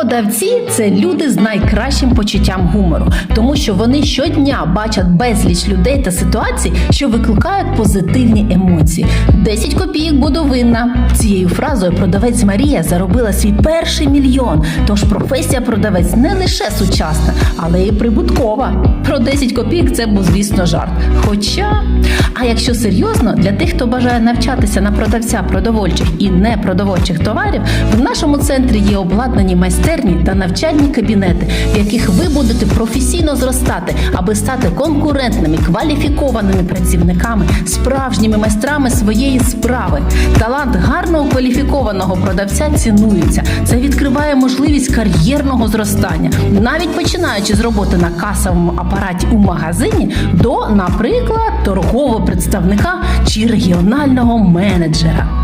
Продавці це люди з найкращим почуттям гумору, тому що вони щодня бачать безліч людей та ситуацій, що викликають позитивні емоції. 10 копійок буду винна. Цією фразою продавець Марія заробила свій перший мільйон. Тож професія продавець не лише сучасна, але й прибуткова. Про 10 копійок це був, звісно, жарт. Хоча, а якщо серйозно, для тих, хто бажає навчатися на продавця продовольчих і непродовольчих товарів, в нашому центрі є обладнані майстерні та навчальні кабінети, в яких ви будете професійно зростати, аби стати конкурентними, кваліфікованими працівниками, справжніми майстрами своєї справи. Талант гарного кваліфікованого продавця цінується. Це відкриває можливість кар'єрного зростання, навіть починаючи з роботи на касовому апараті у магазині до, наприклад, торгового представника чи регіонального менеджера.